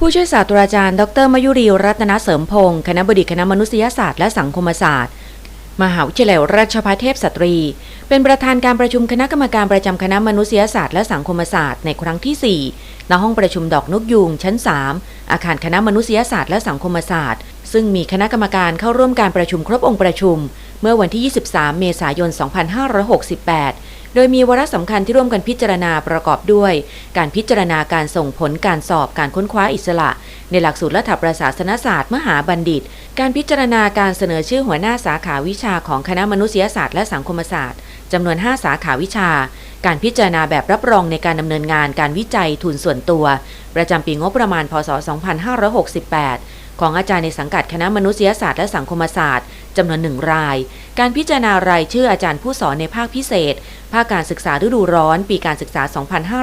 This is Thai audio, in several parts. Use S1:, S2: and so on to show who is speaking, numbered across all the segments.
S1: ผู้ช่วยศาสตราจารย์ ดร มยุรีรัตนเสริมพงศ์คณะบดีคณะมนุษยศาสตร์และสังคมศาสตร์ มหาวิทยาลัยราชภัฏเทพสตรี เป็นประธานการประชุมคณะกรรมการประจำคณะมนุษยศาสตร์และสังคมศาสตร์ในครั้งที่ 4 ณ ห้องประชุมดอกนกยูงชั้น 3 อาคารคณะมนุษยศาสตร์และสังคมศาสตร์ ซึ่งมีคณะกรรมการเข้าร่วมการประชุมครบองค์ประชุม เมื่อวันที่ 23 เมษายน 2568 โดยมีวาระสำคัญที่ร่วมกันพิจารณาประกอบด้วย การพิจารณาการส่งผลการสอบการค้นคว้าอิสระ ในหลักสูตรรัฐประศาสนศาสตร์มหาบัณฑิต การพิจารณาการเสนอชื่อหัวหน้าสาขาวิชาของคณะมนุษยศาสตร์และสังคมศาสตร์จำนวน 5 สาขาวิชา การพิจารณาแบบรับรองในการดำเนินงานการวิจัยทุนส่วนตัว ประจำปีงบประมาณพศ 2568 ของอาจารย์ในสังกัดคณะมนุษยศาสตร์และสังคมศาสตร์จำนวนหนึ่งราย การพิจารณารายชื่ออาจารย์ผู้สอนในภาคพิเศษ ภาคการศึกษาฤดูร้อน ปีการศึกษา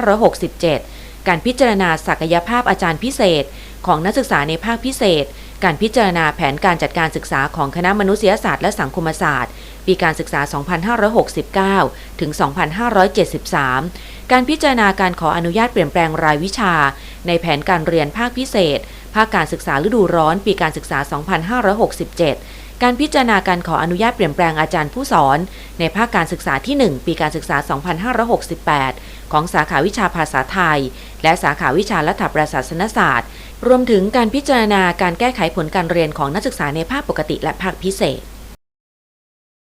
S1: 2567 การพิจารณาศักยภาพอาจารย์พิเศษ ของนักศึกษาในภาคพิเศษ การพิจารณาแผนการจัดการศึกษาของคณะมนุษยศาสตร์และสังคมศาสตร์ ปีการศึกษา 2569 ถึง 2573 การพิจารณาการขออนุญาตเปลี่ยนแปลงรายวิชา ในแผนการเรียนภาคพิเศษ ภาคการศึกษาฤดูร้อนปีการศึกษา 2567 การพิจารณาการขออนุญาตเปลี่ยนแปลงอาจารย์ผู้สอน ในภาคการศึกษาที่ 1 ปีการศึกษา 2568 ของสาขาวิชาภาษาไทย และสาขาวิชารัฐประศาสนศาสตร์ รวมถึงการพิจารณาการแก้ไขผลการเรียนของนักศึกษาในภาคปกติและภาคพิเศษ